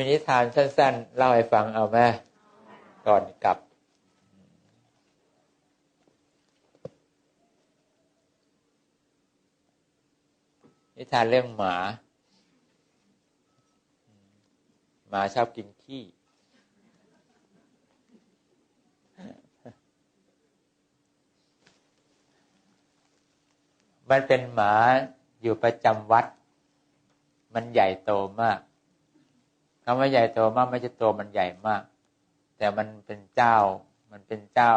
มินิทานสั้น ๆ เล่าให้ฟังเอาไหมก่อนกลับ นิทานเรื่องหมา หมาชอบกินขี้มันเป็นหมาอยู่ประจำวัด มันใหญ่โตมาก คำว่าใหญ่โตมากไม่ใช่ตัวมันใหญ่มาก แต่มันเป็นเจ้า มันเป็นเจ้า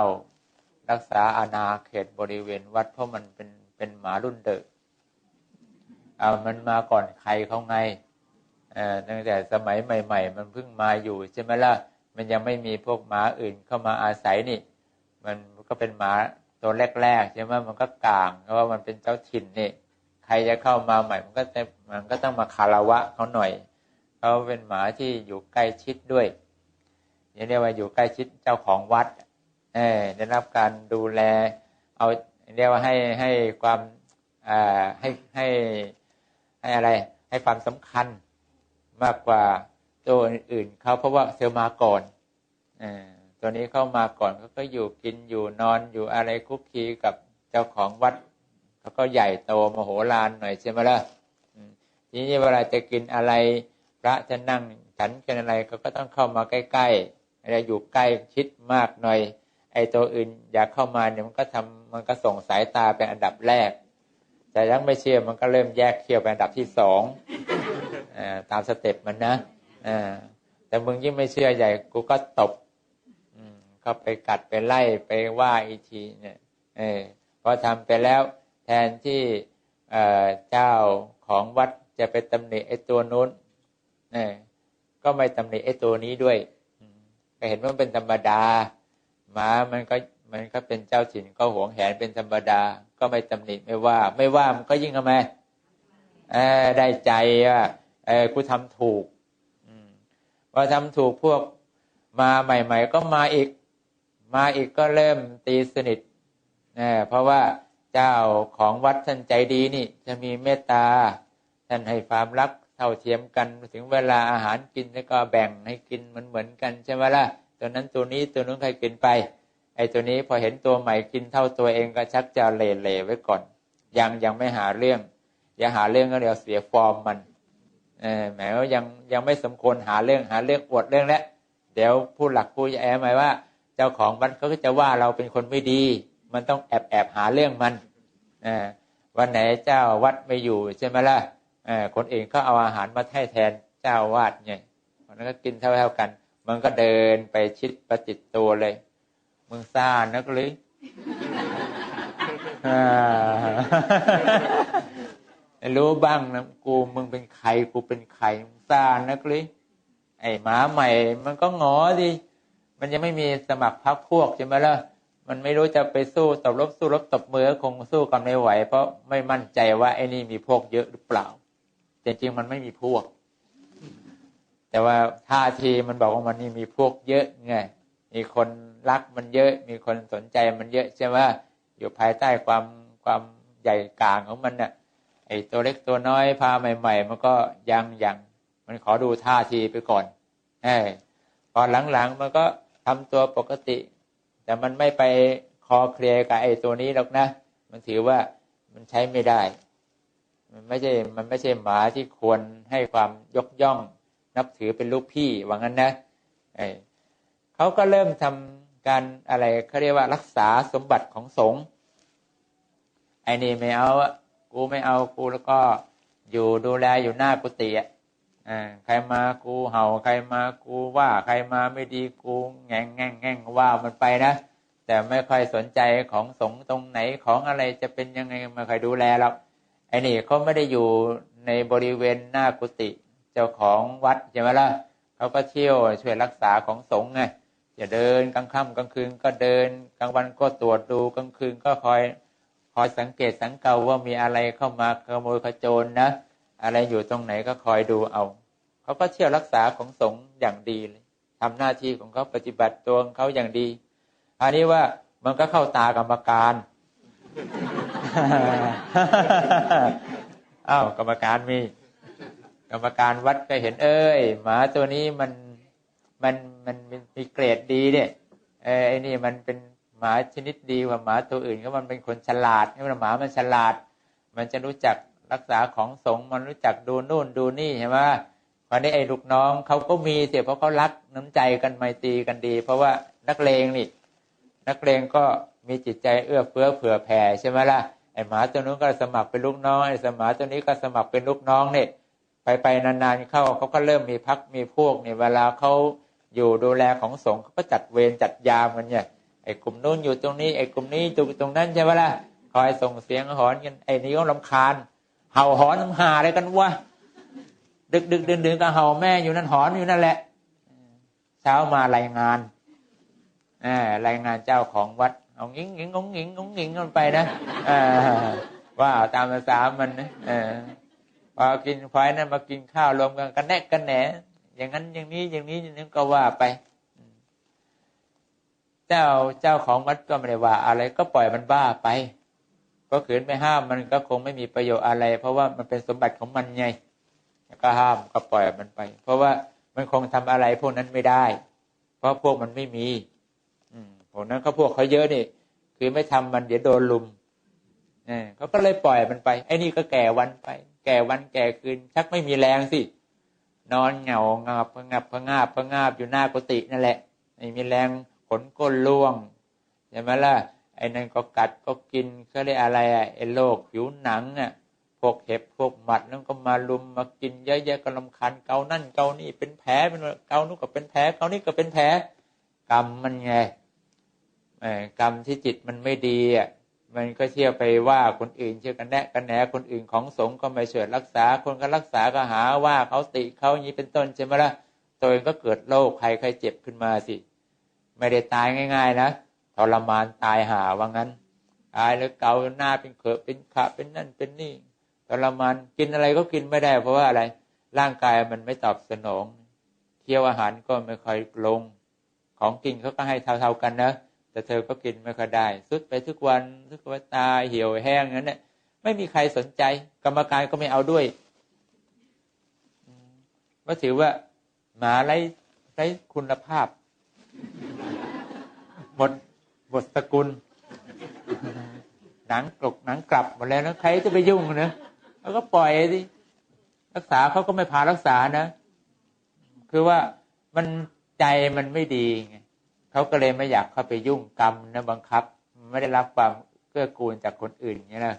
รักษาอาณาเขตบริเวณวัดเพราะมันเป็นเป็นหมารุ่นเดิมเอามันมาก่อนใครเขาไงตั้งแต่สมัยใหม่ ๆ มันเพิ่งมาอยู่ใช่ไหมล่ะมันยังไม่มีพวกหมาอื่นเข้ามาอาศัยนี่ มันก็เป็นหมาตัวแรกๆใช่ไหมมันก็กลางเพราะว่ามันเป็นเจ้าถิ่นนี่ใครจะเข้ามาใหม่ มันก็จะมันก็ต้องมาคารวะเขาหน่อย เขาเป็นหมาที่อยู่ใกล้ชิดด้วยอย่างเรียกว่าอยู่ใกล้ชิดเจ้าของวัดเอได้รับการดูแล เอาเรียกว่าให้ให้ความอ่าให้ให้ให้อะไร ให้ความสำคัญมากกว่าตัวอื่นๆเขาเพราะว่าเซลมาก่อนอตัวนี้เข้ามาก่อนเขาก็อยู่กินอยู่นอนอยู่อะไรคุกคีกับเจ้าของวัดเขาก็ใหญ่โตมโหฬารหน่อยใช่ไหมล่ะทีนี้เวลาจะกินอะไร พระจะนั่งฉันกันอะไรเขาก็ต้องเข้ามาใกล้ๆอะไรอยู่ใกล้ชิดมากหน่อย ไอ้ตัวอื่นอยากเข้ามาเนี่ยมันก็ทำมันก็ส่งสายตาเป็นอันดับแรก แต่ยังไม่เชื่อมันก็เริ่มแยกเคี้ยวเป็นอันดับที่สองตามสเต็ปมันนะแต่มึงยิ่งไม่เชื่อใหญ่กูก็ตบเข้าไปกัดไปไล่ไปว่าอีทีเนี่ยเออพอทำไปแล้วแทนที่เจ้าของวัดจะไปตำหนิไอ้ตัวนู้น นี่ก็ไม่ตำหนิไอ้ตัวนี้ด้วยก็เห็นว่าเป็นธรรมดาหมามันก็มันก็เป็นเจ้าถิ่นก็หวงแหนเป็นธรรมดา ก็ไม่ตำหนิไม่ว่า ไม่ว่ามันก็ยิ่งทำไมเออได้ใจว่าเออกูทำถูกพอทำถูกพวกมาใหม่ ๆ ก็มาอีก มาอีกก็เริ่มตีสนิทเนเพราะว่าเจ้าของวัดท่านใจดีนี่ จะมีเมตตาท่านให้ความรัก ท่าเทียมกันถึงเวลาอาหารกินแล้วก็แบ่งให้กินเหมือนเหมือนกันใช่ไหมล่ะตัวนั้นตัวนี้ตัวนู้นใครกินไปไอ้ตัวนี้พอเห็นตัวใหม่กินเท่าตัวเองก็ชักจะเล่ๆไว้ก่อน ยังยังไม่หาเรื่อง อย่าหาเรื่องก็เดี๋ยวเสียฟอร์มมันเออหมายว่ายังยังไม่สมควรหาเรื่องหาเรื่องอวดเรื่องแล้วเดี๋ยวผู้หลักผู้ใหญ่หมายว่า เจ้าของวัดเขาก็จะว่าเราเป็นคนไม่ดี มันต้องแอบแอบหาเรื่องมันอวันไหนเจ้าวัดไม่อยู่ใช่ไหมล่ะ คนเองก็เอาอาหารมาให้แทนเจ้าวาดไงมันก็กินเท่าๆกัน มันก็เดินไปชิดประจิตตัวเลยมึงซ่านักเลยรู้บ้างนะกูมึงเป็นใครกูเป็นใครซ่านักเลยไอ้หมาใหม่ มันก็งอดิมันยังไม่มีสมัครพักพวกใช่ไหมล่ะมันไม่รู้จะไปสู้ตบรบสู้รบตบมือคงสู้กันไม่ไหว เพราะไม่มั่นใจว่าไอ้นี่มีพวกเยอะหรือเปล่า แต่จริงมันไม่มีพวก แต่ว่าท่าทีมันบอกว่ามันนี่มีพวกเยอะไงมีคนรักมันเยอะ มีคนสนใจมันเยอะใช่ไหมอยู่ภายใต้ความความใหญ่กลางของมันเนะ่ยไอ้ตัวเล็กตัวน้อยพาใหม่ ๆ มันก็ยังยังมันขอดูท่าทีไปก่อนไอพอหลังๆมันก็ทำตัวปกติ แต่มันไม่ไปคอเคลียกับไอ้ตัวนี้หรอกนะ มันถือว่ามันใช้ไม่ได้ มันไม่ใช่มันไม่ใช่หมาที่ควรให้ความยกย่อง นับถือเป็นลูกพี่ว่างั้นนะเขาก็เริ่มทำการอะไรเขาเรียกว่ารักษาสมบัติของสงฆ์ไอ้นี่ไม่เอากูไม่เอากูแล้วก็อยู่ดูแลอยู่หน้ากุฏิอะใครมากูเห่าใครมากูว่าใครมาไม่ดีกูแง่งแง่งแง่งว่ามันไปนะแต่ไม่ค่อยสนใจของสงฆ์ตรงไหนของอะไรจะเป็นยังไงไม่ค่อยดูแลหรอก ไอ้นี่เขาไม่ได้อยู่ในบริเวณหน้ากุฏิเจ้าของวัดใช่ไหมล่ะเขาก็เที่ยวช่วยรักษาของสงฆ์ไงจะเดินกลางค่ำกลางคืนก็เดินกลางวันก็ตรวจดูกลางคืนก็คอยคอยสังเกตสังเกาว่ามีอะไรเข้ามาขโมยขโจรนะอะไรอยู่ตรงไหนก็คอยดูเอาเขาก็เที่ยวรักษาของสงฆ์อย่างดีเลยทำหน้าที่ของเขาปฏิบัติตัวของเขาอย่างดี อันนี้ว่ามันก็เข้าตากรรมการ อ้าวกรรมการมี กรรมการวัดก็เห็น เอ้ยหมาตัวนี้มันมันมันมีเกรดดีเนี่ยเออไอ้นี่มันเป็นหมาชนิดดีกว่าหมาตัวอื่นก็มันเป็นคนฉลาดนี่มันหมามันฉลาด มันจะรู้จักรักษาของสงมันรู้จักดูนู่นดูนี่ใช่ไหมวันนี้ไอ้ลูกน้องเขาก็มีเสียเพราะเขารักน้ำใจกันไมตรีกันดี เพราะว่านักเลงนี่ นักเลงก็มีจิตใจเอื้อเฟื้อเผื่อแผ่ใช่ไหมล่ะ ไอ้หมาตัวนู้นก็สมัครเป็นลูกน้องไอ้สมาตัวนี้ก็สมัครเป็นลูกน้องเนี่ยไปไปนานๆเข้าเขาก็เริ่มมีพักมีพวกเนี่ยเวลาเขาอยู่ดูแลของสงฆ์เขาก็จัดเวรจัดยามกันเนี่ยไอ้กลุ่มนู้นอยู่ตรงนี้ไอ้กลุ่มนี้อยู่ตรงนั้นใช่ไหมล่ะคอยส่งเสียงหอนกันไอ้นี้ก็ลำคาญ เห่าหอนน้ำหาอะไรกันวะดึกดึกเดินเดินก็เห่าแม่อยู่นั่นหอนอยู่นั่นแหละเช้ามารายงานรายงานเจ้าของวัด เอางิ้งงิ้งงงงิ้งงงงิ้งกันไปนะว่าตามภาษามันนะพอกินควายนั้นมากินข้าวรวมกันกันแนกกันแหนอย่างนั้นอย่างนี้อย่างนี้อย่างนี้ก็ว่าไป เจ้าเจ้าของวัดก็ไม่ได้ว่า อะไรก็ปล่อยมันบ้าไป ก็ขืนไม่ห้ามมันก็คงไม่มีประโยชน์อะไร เพราะว่ามันเป็นสมบัติของมันไงก็ห้ามก็ปล่อยมันไป เพราะว่ามันคงทำอะไรพวกนั้นไม่ได้ เพราะพวกมันไม่มี อืมพวกนั้นเขาพวกเขาเยอะนี่ คือไม่ทำมันเดี๋ยวโดนลุมเนี่ยเขาก็เลยปล่อยมันไป ไอ้นี่ก็แก่วันไป แก่วันแก่คืน ชักไม่มีแรงสิ นอนเหงางับพงับพงาบพงาบอยู่หน้ากุฏินั่นแหละไม่มีแรงขนก้นล่วงใช่ไหมล่ะไอ้นั่นก็กัดก็กินก็เรียกอะไรอะไอ้โรคผิวหนังอะพวกเห็บพวกหมัดนั่นก็มาลุมมากินเยอะแยะก็ลำคันเกานั่นเกานี่เป็นแผลเป็นเกานู่นก็เป็นแผลเกานี่ก็เป็นแผลกรรมมันไง กรรมที่จิตมันไม่ดีอะมันก็เที่ยวไปว่าคนอื่นเชื่อกันแนะกันแหนคนอื่นของสงฆ์ก็ไม่ช่วยรักษา คนก็รักษาก็หาว่าเขาติเขาอย่างนี้เป็นต้นใช่ไหมละ่ะตัวเองก็เกิดโรคใครใครเจ็บขึ้นมาสิ ไม่ได้ตายง่าย ๆ นะทรมานตายหาว่างั้นตายแล้วเกาหน้าเป็นเขือเป็นขะเป็นนั่นเป็นนี่ทรมานกินอะไรก็กินไม่ได้ เพราะว่าอะไรร่างกายมันไม่ตอบสนองเคี้ยวอาหารก็ไม่ค่อยลง ของกินเขาก็ให้เท่าๆกันนะ แต่เธอก็กินไม่ค่อยได้สุดไปทุกวันทุกวันตายเหี่ยวแห้งนั้นเนี่ยไม่มีใครสนใจ กรรมการก็ไม่เอาด้วยก็ถือว่า หมาไร้ไร้คุณภาพ หมดหมดสกุล หนังกรกหนังกลับหมดแล้วนะใครจะไปยุ่งเนะแล้วก็ปล่อยสิรักษาเขาก็ไม่พารักษานะ คือว่ามันใจมันไม่ดีไง เขาก็เลยไม่อยากเข้าไปยุ่งกรรมนะบังคับ ไม่ได้รับความเกื้อกูลจากคนอื่นเงี้ยนะ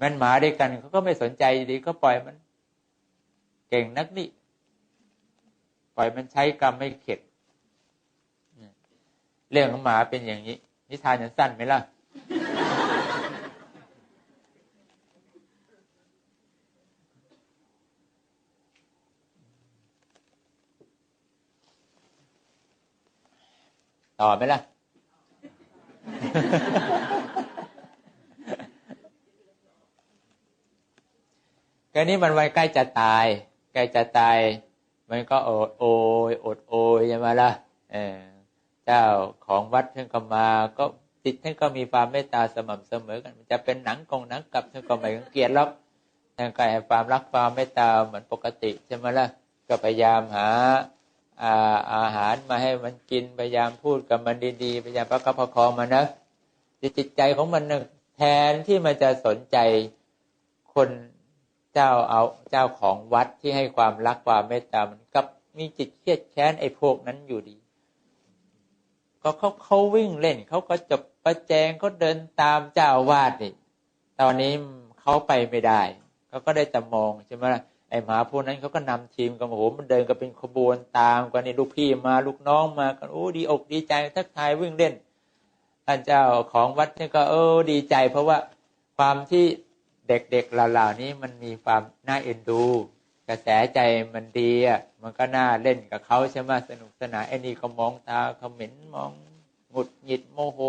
มันหมาด้วยกันเขาก็ไม่สนใจดีก็ปล่อยมัน เก่งนักนี่ปล่อยมันใช้กรรมไม่เข็ดเรื่องของหมาเป็นอย่างนี้ นิทานสั้นไหมล่ะ ต่อไหมล่ะ แค่นี้มันวันใกล้จะตาย ใกล้จะตาย มันก็อดโอยอดโอยใช่ไหมล่ะ เออ เจ้าของวัดท่านก็มา ก็ติดท่านก็มีความเมตตาสม่ำเสมอกันจะเป็นหนังกงหนังกับท่านก็ไม่เกลียดหรอกท่านก็ให้ความรักความเมตตาเหมือนปกติใช่ไหมล่ะ ก็พยายามหา อาหารมาให้มันกินพยายามพูดกับมันดีๆพยายามประคับประคองมันนะจิตใจของมันนะแทนที่มันจะสนใจคนเจ้าเอาเจ้าของวัดที่ให้ความรักความเมตตามันกับมีจิตเครียดแค้นไอ้พวกนั้นอยู่ดี ก็เขาเขาวิ่งเล่นเขาก็จบประแจงเขาเดินตามเจ้าวาดนี่ ตอนนี้เขาไปไม่ได้เขาก็ได้แต่มองใช่ไหมล่ะ ไอ้หมาพวกนั้นเขาก็นำทีมกันโอ้โหมันเดินกันเป็นขบวนตามกันนี่ลูกพี่มาลูกน้องมากันโอ้ดีอกดีใจทักทายวิ่งเล่นท่านเจ้าของวัดนี่ก็เออดีใจ เพราะว่าความที่เด็กๆเหล่านี้มันมีความน่าเอ็นดู กระแสใจมันดีอะมันก็น่าเล่นกับเขาใช่ไหมสนุกสนานไอ้นี่ก็มองตาเขาเหม็นมองหงุดหงิดโมโห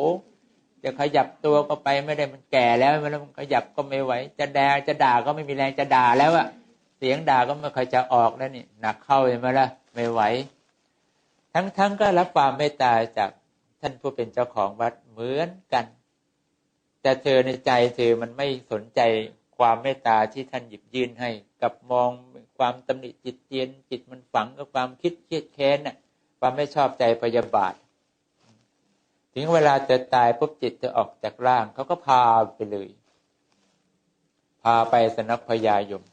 จะขยับตัวก็ไปไม่ได้มันแก่แล้วมันขยับก็ไม่ไหว จะแดงจะด่าก็ไม่มีแรงจะด่าแล้วอะ เสียงด่าก็ไม่ค่อยจะออกแล้วนี่หนักเข้าเห็นไหมล่ะไม่ไหว ทั้งๆงก็รับความเมตตาจากท่านผู้เป็นเจ้าของวัดเหมือนกัน แต่เธอในใจเธอมันไม่สนใจความเมตตาที่ท่านหยิบยื่นให้ กับมองความตำหนิจิตเตียนจิตมันฝังกับความคิดเครียดแค้นน่ะ ความไม่ชอบใจพยาบาท ถึงเวลาจะตายปุ๊บจิตจะออกจากร่างเขาก็พาไปเลย พาไปสนักพยายมว่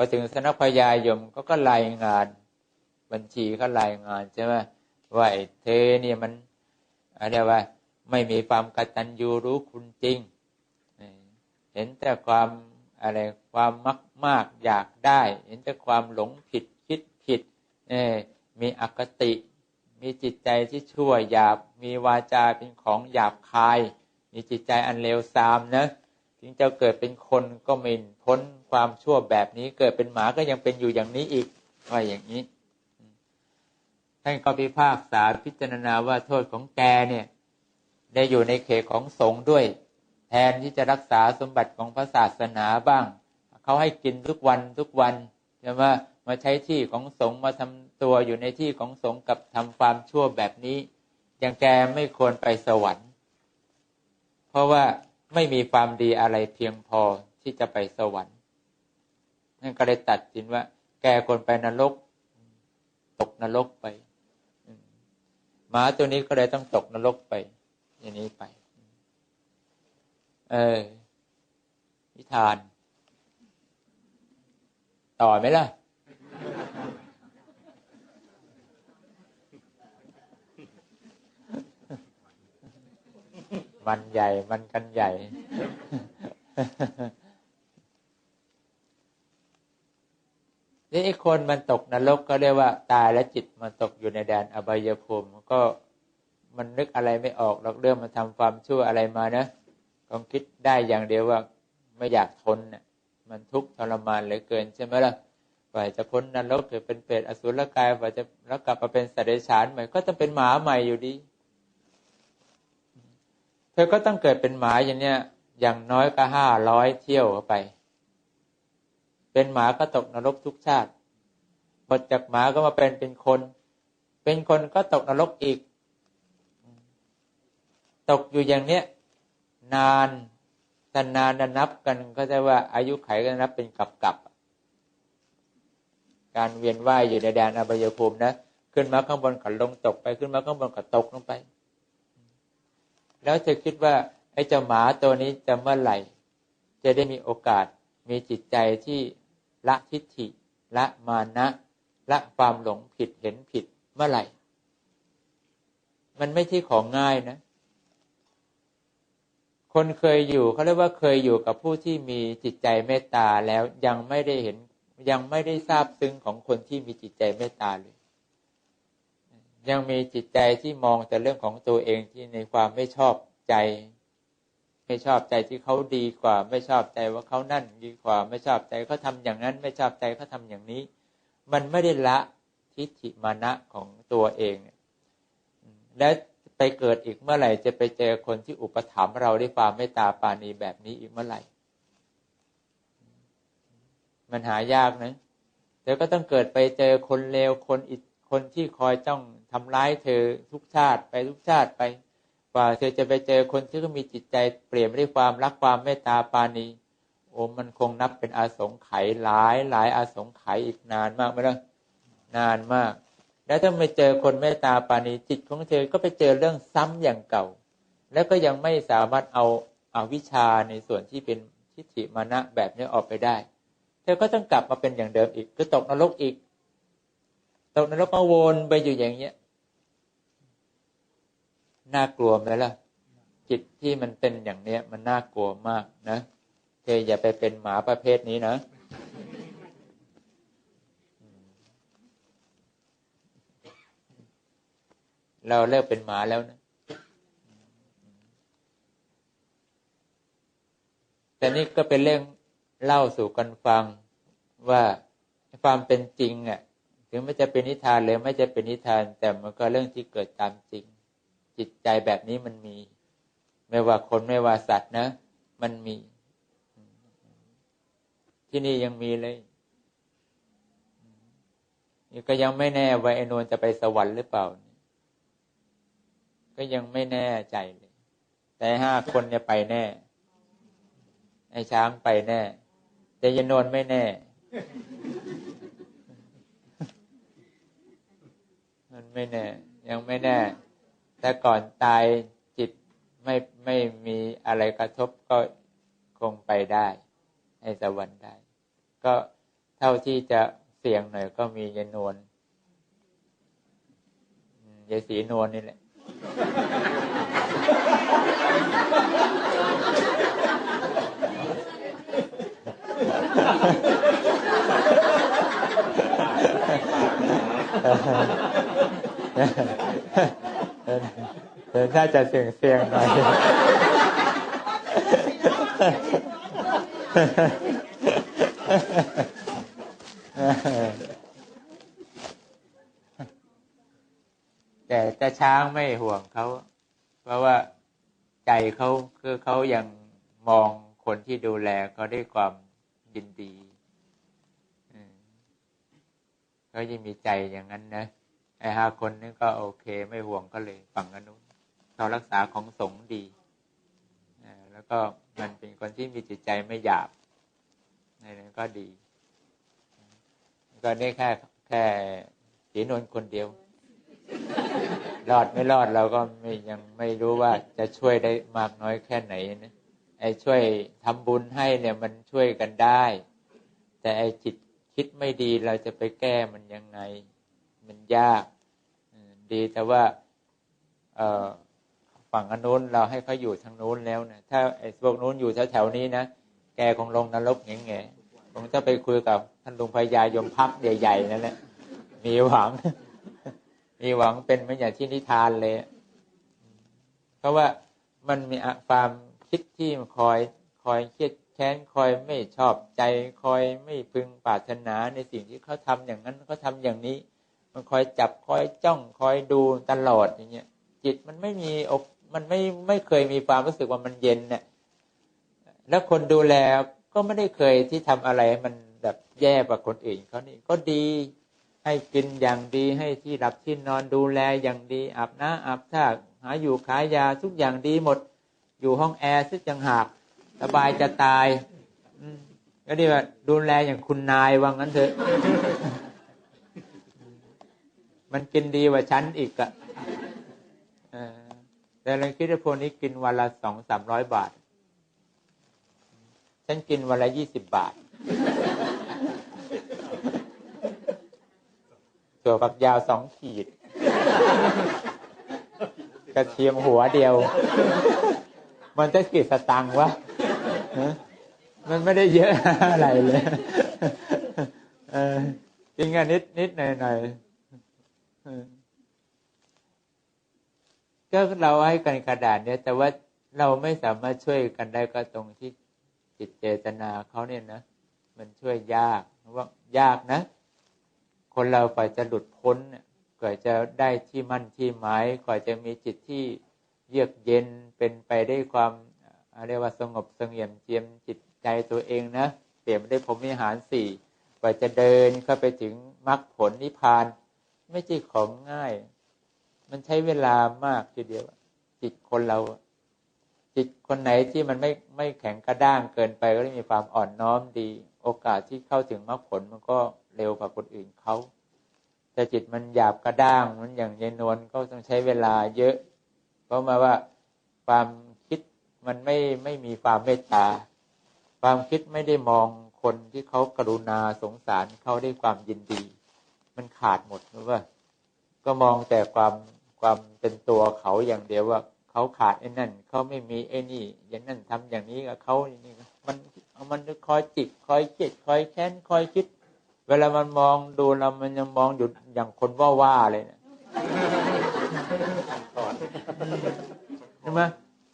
พอถึงสนักพยายมเขาก็รายงานบัญชีเขารายงานใช่ไหมว่าไอ้เธอเนี่ยมันอะไรว่าไม่มีความกตัญญูรู้คุณจริง เห็นแต่ความอะไรความมักมากอยากได้ เห็นแต่ความหลงผิดคิดผิดมีอคติ มีจิตใจที่ชั่วหยาบ มีวาจาเป็นของหยาบคาย มีจิตใจอันเลวทรามนะ ถึงจะเกิดเป็นคนก็ไม่พ้นความชั่วแบบนี้ เกิดเป็นหมาก็ยังเป็นอยู่อย่างนี้อีกว่าอย่างนี้ ท่านก็พิพากษาพิจารณาว่าโทษของแกเนี่ย ได้อยู่ในเขตของสงฆ์ด้วย แทนที่จะรักษาสมบัติของพระศาสนาบ้าง เขาให้กินทุกวันทุกวันใช่ไหมมาใช้ที่ของสงฆ์มาทำตัวอยู่ในที่ของสงฆ์กับทำความชั่วแบบนี้อยังแกไม่ควรไปสวรรค์ เพราะว่า ไม่มีความดีอะไรเพียงพอที่จะไปสวรรค์นั่นก็เลยตัดสินว่า แกควรไปนรก ตกนรกไปหมาตัวนี้ก็เลยต้องตกนรกไป อย่างนี้ไป เออนิทาน ต่อไหมล่ะ มันใหญ่มันกันใหญ่ นี่ไอ้คนมันตกนรกก็เรียกว่าตายและจิตมันตกอยู่ในแดนอบายภูมิก็มันนึกอะไรไม่ออกหรอกเรื่องมันทำความชั่วอะไรมานะก็คิดได้อย่างเดียวว่าไม่อยากทนเนี่ยมันทุกข์ทรมานเหลือเกินใช่ไหมล่ะฝ่ายจะพ้นนรกหรือเป็นเปรตอสุรกายฝ่ายจะแล้วกลับมาเป็นสัตว์เดรัจฉานใหม่ก็ต้องเป็นหมาใหม่อยู่ดีเธอก็ต้องเกิดเป็นหมาอย่างเนี้ยอย่างน้อยก็ห้าร้อยเที่ยวไป เป็นหมาก็ตกนรกทุกชาติหมดจากหมาก็มาเป็นเป็นคน เป็นคนก็ตกนรกอีก ตกอยู่อย่างเนี้ยนานแต่นานนับกันก็จะว่าอายุไขก็นับเป็นกับกับ การเวียนว่ายอยู่ในแดนอบายภูมินะ ขึ้นมาข้างบนก็ลงตกไปขึ้นมาข้างบนก็ตกลงไป แล้วจะคิดว่าไอ้เจ้าหมาตัวนี้จะเมื่อไหร่ จะได้มีโอกาสมีจิตใจที่ละทิฏฐิละมานะ ละความหลงผิดเห็นผิดเมื่อไหร่ มันไม่ใช่ของง่ายนะ คนเคยอยู่เขาเรียกว่าเคยอยู่กับผู้ที่มีจิตใจเมตตาแล้วยังไม่ได้เห็นยังไม่ได้ทราบซึ้งของคนที่มีจิตใจเมตตาเลย ยังมีจิตใจที่มองแต่เรื่องของตัวเองที่ในความไม่ชอบใจ ไม่ชอบใจที่เขาดีกว่า ไม่ชอบใจว่าเขานั่นดีกว่า ไม่ชอบใจเขาทาอย่างนั้น ไม่ชอบใจเขาทาอย่างนี้ มันไม่ได้ละทิฏฐิมานะของตัวเองและไปเกิดอีกเมื่อไหร่จะไปเจอคนที่อุปถัมภ์เราด้วยความเมตตาปานีแบบนี้อีกเมื่อไหร่ มันหายากนะเธอก็ต้องเกิดไปเจอคนเลวคนอิ คนที่คอยจ้องทำร้ายเธอทุกชาติไปทุกชาติไป กว่าเธอจะไปเจอคนที่ก็มีจิตใจเปลี่ยนด้วยความรักความเมตตาปานีโอ้มันคงนับเป็นอาสงไขยหลายหลายอาสงไขยอีกนานมากไหมล่ะนานมาก แล้วถ้าไม่เจอคนเมตตาปานีจิตของเธอก็ไปเจอเรื่องซ้ำอย่างเก่า แล้วก็ยังไม่สามารถเอาเอาวิชาในส่วนที่เป็นทิฏฐิมานะแบบนี้ออกไปได้ เธอก็ต้องกลับมาเป็นอย่างเดิมอีกก็ตกนรกอีก ตกนรกมาวนไปอยู่อย่างเงี้ยน่ากลัวไหมล่ะ จิตที่มันเป็นอย่างเนี้ย มันน่ากลัวมากนะเธออย่าไปเป็นหมาประเภทนี้นะเราเลิกเป็นหมาแล้วนะ แต่นี่ก็เป็นเรื่องเล่าสู่กันฟังว่าความเป็นจริงอะ ถึงไม่จะเป็นนิทานหรือไม่จะเป็นนิทาน แต่มันก็เรื่องที่เกิดตามจริง จิตใจแบบนี้มันมี ไม่ว่าคนไม่ว่าสัตว์นะ มันมี ที่นี่ยังมีเลยนี่ก็ยังไม่แน่ว่าไอ้นวลจะไปสวรรค์หรือเปล่า ก็ยังไม่แน่ใจเลย แต่ห้าคนเนี่ยไปแน่ ไอ้ช้างไปแน่ แต่ยนวนไม่แน่ มัน ไม่แน่ ยังไม่แน่ แต่ก่อนตายจิตไม่ไม่มีอะไรกระทบก็คงไปได้ให้สวรรค์ได้ ก็เท่าที่จะเสี่ยงหน่อยก็มียนวนยายสีนวลนี่แหละเดี๋ยวถ้าจะเสี่ยงเสียงหน่อยแต่แต่ช้างไม่ห่วงเขา เพราะว่าใจเขาคือเขายังมองคนที่ดูแลเขาด้วยความยินดีเขายังมีใจอย่างนั้นนะ ไอ้ห้าคนนี้ก็โอเค ไม่ห่วงก็เลยฝั่งอนุเขารักษาของสงดี แล้วก็มันเป็นคนที่มีจิตใจไม่หยาบ ในนั้นก็ดี ก็ได้แค่แค่สีนวลคนเดียว รอดไม่รอดเราก็ไม่ยังไม่รู้ว่าจะช่วยได้มากน้อยแค่ไหนนะไอ้ช่วยทำบุญให้เนี่ยมันช่วยกันได้ แต่ไอ้จิตคิดไม่ดีเราจะไปแก้มันยังไง มันยากดีแต่ว่าฝั่งอนุนเราให้เขาอยู่ทางนู้นแล้วนะถ้าไอ้พวกนู้นอยู่แถวๆนี้นะแกคงลงนรกแง่ๆคงจะไปคุยกับท่านลุงพญายมพักใหญ่ๆนั่นแหละมีหวัง มีหวังเป็นเหมือย่างที่นิทานเลย เพราะว่ามันมีความคิดที่คอยคอยเครียดแค้นคอยไม่ชอบใจคอยไม่พึงปรารถนาในสิ่งที่เขาทำอย่างนั้นเขาทาอย่างนี้ มันคอยจับคอยจ้องคอยดูตลอดอย่างเงี้ยจิตมันไม่มีอกมันไม่ไม่เคยมีความรู้สึกว่ามันเย็นเนี่ยแล้วคนดูแลก็ไม่ได้เคยที่ทำอะไรมันแบบแย่กว่าคนอื่นเขานี่ก็ดีให้กินอย่างดีให้ที่หลับที่นอนดูแลอย่างดีอาบน้ำอาบท่าหาอยู่ขายยาทุกอย่างดีหมด อยู่ห้องแอร์ซึ่งจังหากสบายจะตายก็ดีว่าดูแลอย่างคุณนายว่างั้นเถอะ มันกินดีกว่าฉันอีกอะแต่เรงคิดว่าพวกนี้กินวันละสองสามร้อยบาท ฉันกินวันละยี่สิบบาทตัวฝักยาวสองขีด กระเทียมหัวเดียว มันจะกี่สตังค์วะ มันไม่ได้เยอะอะไรเลยจริงอะนิดนิดหน่อยหน่อย ก็เราให้กันกระดาษเนี่ย แต่ว่าเราไม่สามารถช่วยกันได้ก็ตรงที่จิตเจตนาเขาเนี่ยนะมันช่วยยากว่ายากนะ คนเรากว่าจะหลุดพ้นกว่าจะได้ที่มั่นที่หมายกว่าจะมีจิตที่เยือกเย็นเป็นไปได้ความเรียกว่าสงบสงเงียมเจียมจิตใจตัวเองนะเปลี่ยนได้ผมวิหารสี่กว่าจะเดินเข้าไปถึงมรรคผลนิพพาน ไม่ใช่ของง่าย มันใช้เวลามากทีเดียว จิตคนเรา จิตคนไหนที่มันไม่ไม่แข็งกระด้างเกินไปก็ได้มีความอ่อนน้อมดี โอกาสที่เข้าถึงมรรคผลมันก็เร็วกว่าคนอื่นเขาแต่จิตมันหยาบกระด้างมันอย่างเยนวลก็ต้องใช้เวลาเยอะ เพราะมาว่าความคิดมันไม่ไม่มีความเมตตา ความคิดไม่ได้มองคนที่เขากรุณาสงสารเขาได้ความยินดี มันขาดหมดรือว่าก็มองแต่ความความเป็นตัวเขาอย่างเดียวว่าเขาขาดไอ้นั่นเขาไม่มีไอ้นี่ อย่างนั้นทำอย่างนี้กับเขาอย่างนี้มันมันคอยจิตคอยคิดคอยแค้นคอยคิด เวลามันมองดูเรามันยังมองอยู่อย่างคนว่าว่าเลยนะใช่ไหม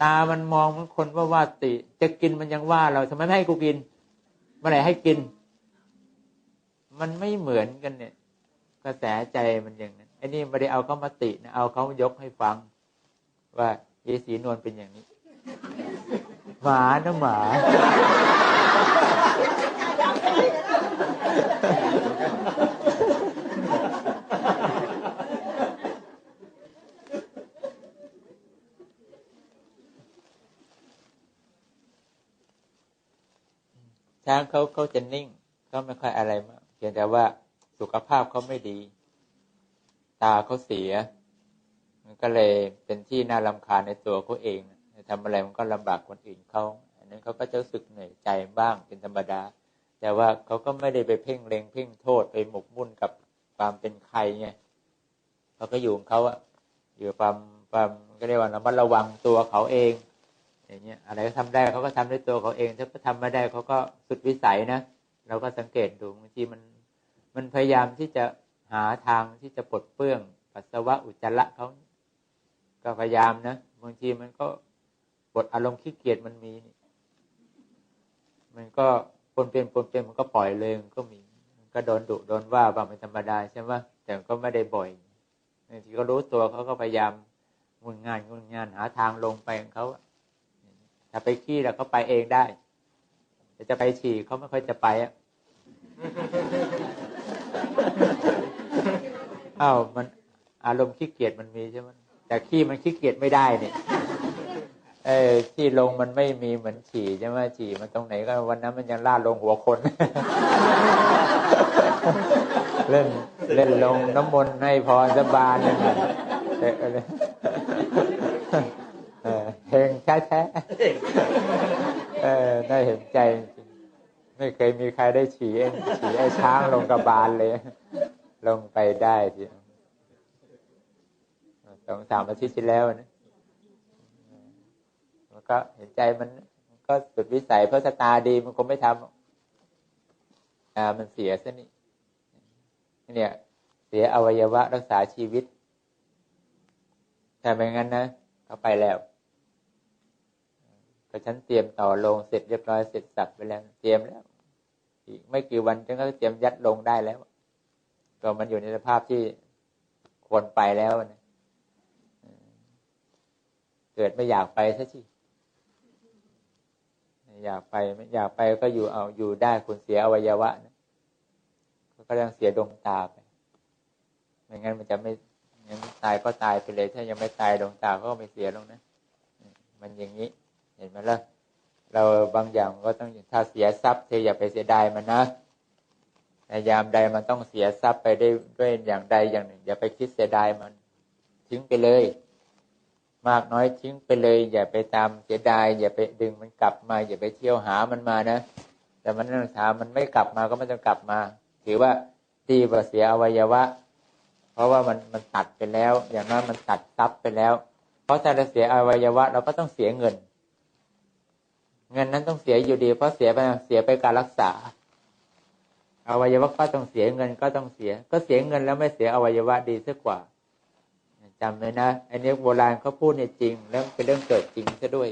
ตามันมองมันคนว่าว่าติ จะกินมันยังว่าเราทำไมไม่ให้กูกินเมื่อไหร่ให้กิน มันไม่เหมือนกันเนี่ย กระแสใจมันอย่างนั้นไอ้นี่ไม่ได้เอาเขามาตินะเอาเขายกให้ฟัง ว่าเยสีนวลเป็นอย่างนี้ หมานะหมา ช้างเขาเขาจะนิ่ง เขาไม่ค่อยอะไรมากเพียงแต่ว่า สุขภาพเขาไม่ดี ตาเขาเสีย มันก็เลยเป็นที่น่ารำคาญในตัวเขาเองทำอะไรมันก็ลำบากคนอื่นเขาอันนั้นเขาก็จะรู้สึกเหนื่อยใจบ้างเป็นธรรมดา แต่ว่าเขาก็ไม่ได้ไปเพ่งเล็งเพ่งโทษไปหมกมุ่นกับความเป็นใครไงเขาก็อยู่ของเขาอะอยู่ความความก็เรียกว่าระมัดระวังตัวเขาเอง อย่างเงี้ยอะไรก็ทำได้เขาก็ทำด้วยตัวเขาเอง ถ้าเขาทำไม่ได้เขาก็สุดวิสัยนะเราก็สังเกตดูบางทีมัน มันพยายามที่จะหาทางที่จะปลดเปลื้อง ปัสสาวะอุจจาระเขาก็พยายามนะบางทีมันก็บทอารมณ์ขี้เกียจมันมี มันก็ปนเป็นปนเป็นมันก็ปล่อยเลยมันก็มี มันก็โดนดุโดนว่าบางเป็นธรรมดาใช่ไหมแต่ก็ไม่ได้บ่อยบางทีก็รู้ตัวเขาก็พยายามงุนงานงุนงานหาทางลงไปของเขาถ้าไปขี้แล้วเขาไปเองได้แต่จะไปฉี่เขาไม่ค่อยจะไปอะ อ้าวมันอารมณ์ขี้เกียจมันมีใช่ไหมแต่ขี้มันขี้เกียจไม่ได้เนี่ยเออที่ลงมันไม่มีเหมือนฉี่ใช่ไหมฉี่มันตรงไหนก็วันนั้นมันยังลาดลงหัวคน เล่นเล่นลงน้ำมนต์ให้พรสบานเลยเฮงแท้แท้เออได้เห็นใจ ไม่เคยมีใครได้ฉี่เองฉี่ไอ้ช้างลงกระบาลเลย ลงไปได้ทีสองสามอาทิตย์ที่แล้วนะมันก็เห็นใจมันก็สุดวิสัยเพราะสตาดีมันคงไม่ทำอ่ามันเสียซะนี่เนี่ย เสียอวัยวะรักษาชีวิตแต่ไม่งั้นนะเขาไปแล้วก็ฉันเตรียมต่อลงเสร็จเรียบร้อยเสร็จสับไปแล้ว เตรียมแล้ว อีกไม่กี่วันฉันก็เตรียมยัดลงได้แล้ว ก็มันอยู่ในสภาพที่ควรไปแล้วนะเกิดไม่อยากไปซะทีอยากไปไม่อยากไปก็อยู่เอาอยู่ได้คุณเสียอวัยวะนะก็ยังเสียดวงตาไปไม่งั้นมันจะไม่งั้นตายก็ตายไปเลย ถ้ายังไม่ตายดวงตาก็ไม่เสียลงนะมันอย่างนี้ เห็นไหมล่ะเราบางอย่างก็ต้องถ้าเสียทรัพย์เธออย่าไปเสียดายมันนะ ในยามใดมันต้องเสียทรัพย์ไปได้ด้วยอย่างใดอย่างหนึ่ง อย่าไปคิดเสียดายมันทิ้งไปเลย มากน้อยทิ้งไปเลย อย่าไปตามเสียดาย อย่าไปดึงมันกลับมา อย่าไปเที่ยวหามันมานะแต่มันนั่งถามมันไม่กลับมาก็ไม่ต้องกลับมา ถือว่าดีกว่าเสียอวัยวะ เพราะว่ามันมันตัดไปแล้ว อย่างนั้นมันตัดทรัพย์ไปแล้ว เพราะถ้าเราเสียอวัยวะ เราก็ต้องเสียเงิน เงินนั้นต้องเสียอยู่ดี เพราะเสียไปเสียไปการรักษา อวัยวะก็ต้องเสียเงินก็ต้องเสีย ก็เสียเงินแล้วไม่เสียอวัยวะดีสักกว่าจำเลยนะอันนี้โบราณเขาพูดในจริง แล้วเป็นเรื่องเกิดจริงซะด้วย